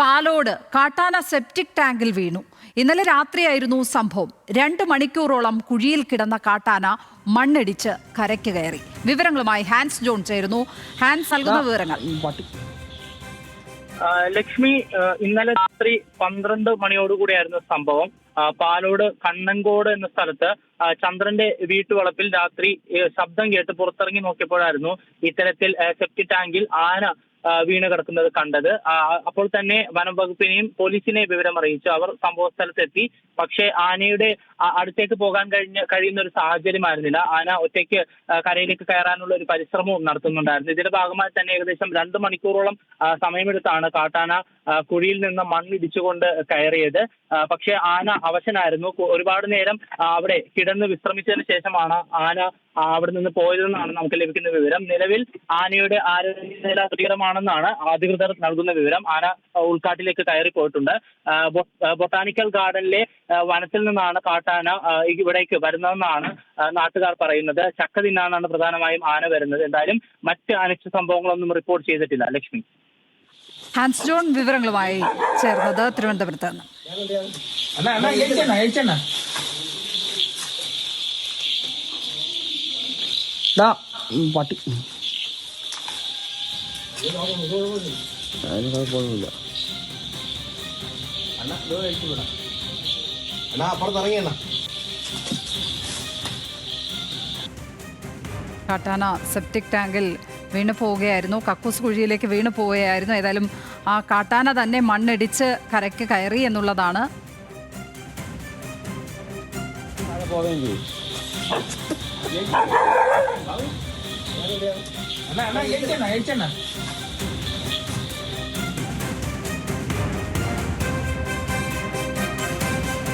പാലോട് കാട്ടാന സെപ്റ്റിക് ടാങ്കിൽ വീണു. ഇന്നലെ രാത്രിയായിരുന്നു സംഭവം. രണ്ട് മണിക്കൂറോളം കുഴിയിൽ കിടന്ന കാട്ടാന മണ്ണിടിച്ച് കരയ്ക്ക് കയറി. വിവരങ്ങളുമായി ഹാൻസ് ജോൺ ചേരുന്നു. ഹാൻസ് നൽകുന്ന വിവരങ്ങൾ. ലക്ഷ്മി ഇന്നലെ രാത്രി പന്ത്രണ്ട് മണിയോടുകൂടിയായിരുന്നു സംഭവം. പാലോട് കണ്ണങ്കോട് എന്ന സ്ഥലത്ത് ചന്ദ്രന്റെ വീട്ടുവളപ്പിൽ രാത്രി ശബ്ദം കേട്ട് പുറത്തിറങ്ങി നോക്കിയപ്പോഴായിരുന്നു ഇത്തരത്തിൽ സെപ്റ്റി ടാങ്കിൽ ആന വീണ് കിടക്കുന്നത് കണ്ടത്. അപ്പോൾ തന്നെ വനം വകുപ്പിനെയും പോലീസിനെയും വിവരം അറിയിച്ചു. അവർ സംഭവ സ്ഥലത്തെത്തി. പക്ഷേ ആനയുടെ അടുത്തേക്ക് പോകാൻ കഴിഞ്ഞ കഴിയുന്ന ഒരു സാഹചര്യമായിരുന്നില്ല. ആന ഒറ്റയ്ക്ക് കരയിലേക്ക് കയറാനുള്ള ഒരു പരിശ്രമവും നടത്തുന്നുണ്ടായിരുന്നു. ഇതിന്റെ ഭാഗമായി തന്നെ ഏകദേശം രണ്ട് മണിക്കൂറോളം സമയമെടുത്താണ് കാട്ടാന കുഴിയിൽ നിന്ന് മണ്ണിടിച്ചുകൊണ്ട് കയറിയത്. പക്ഷേ ആന അവശനായിരുന്നു. ഒരുപാട് നേരം അവിടെ കിടന്ന് വിശ്രമിച്ചതിന് ശേഷമാണ് ആന അവിടെ നിന്ന് പോയതെന്നാണ് നമുക്ക് ലഭിക്കുന്ന വിവരം. നിലവിൽ ആനയുടെ ആരോഗ്യനില തൃപ്തികരമാണെന്നാണ് അധികൃതർ നൽകുന്ന വിവരം. ആന ഉൾക്കാട്ടിലേക്ക് കയറി പോയിട്ടുണ്ട്. ആ, ബൊ- ആ, ബൊട്ടാനിക്കൽ ഗാർഡനിലെ വനത്തിൽ നിന്നാണ് കാട്ടാന ഇവിടേക്ക് വരുന്നതെന്നാണ് നാട്ടുകാർ പറയുന്നത്. ചക്ക തിന്നാനാണ് പ്രധാനമായും ആന വരുന്നത്. എന്തായാലും മറ്റ് അനിഷ്ട സംഭവങ്ങളൊന്നും റിപ്പോർട്ട് ചെയ്തിട്ടില്ല. ലക്ഷ്മി. ഹാൻസ് ജോൺ വിവരങ്ങളുമായി ചേർന്നത് തിരുവനന്തപുരത്ത് നിന്ന്. ദാ പട്ടി. അണ്ണാ കാട്ടാന സെപ്റ്റിക് ടാങ്കിൽ വീണു പോവുകയായിരുന്നു. കക്കൂസ് കുഴിയിലേക്ക് വീണു പോവുകയായിരുന്നു. ഏതായാലും ആ കാട്ടാന തന്നെ മണ്ണിടിച്ച് കരയ്ക്ക് കയറി എന്നുള്ളതാണ്. പോവുകയും అన్న అన్న ఏంటన్నా ఏంటన్నా